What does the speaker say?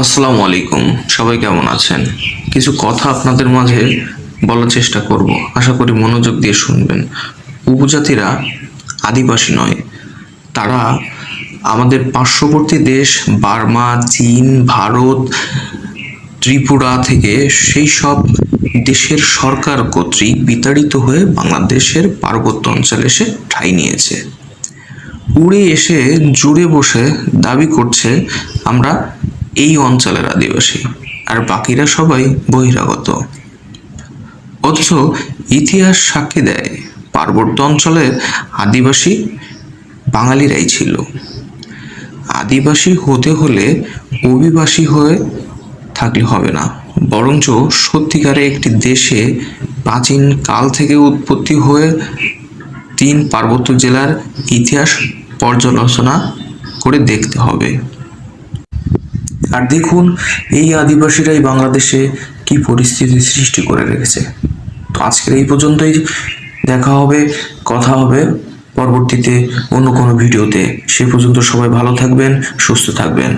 আসসালামু আলাইকুম। সবাই কেমন আছেন? কিছু কথা আপনাদের মাঝে বলার চেষ্টা করব। আশা করি মনোযোগ দিয়ে শুনবেন। উপজাতিরা আদিবাসী নয়। তারা আমাদের পার্শ্ববর্তী দেশ, বার্মা, চীন, ভারত, ত্রিপুরা থেকে সেই সব দেশের সরকার কর্তৃক বিতাড়িত হয়ে বাংলাদেশের পার্বত্য অঞ্চলে এসে ঠাঁই নিয়েছে। উড়ে এসে জুড়ে বসে দাবি করছে, আমরা এই অঞ্চলের আদিবাসী, আর বাকিরা সবাই বহিরাগত। অথচ ইতিহাস সাক্ষী দেয়, পার্বত্য অঞ্চলের আদিবাসী বাঙালিরাই ছিল। আদিবাসী হতে হলে অভিবাসী হয়ে থাকলে হবে না, বরঞ্চ সত্যিকারে একটি দেশে প্রাচীন কাল থেকে উৎপত্তি হয়ে তিন পার্বত্য জেলার ইতিহাস পর্যালোচনা করে দেখতে হবে। আর দেখুন এই আদিবাসীরাই বাংলাদেশে কি পরিস্থিতি সৃষ্টি করে রেখেছে। তো আজকের এই পর্যন্তই। দেখা হবে, কথা হবে পরবর্তীতে অন্য কোনো ভিডিওতে। সে পর্যন্ত সবাই ভালো থাকবেন, সুস্থ থাকবেন।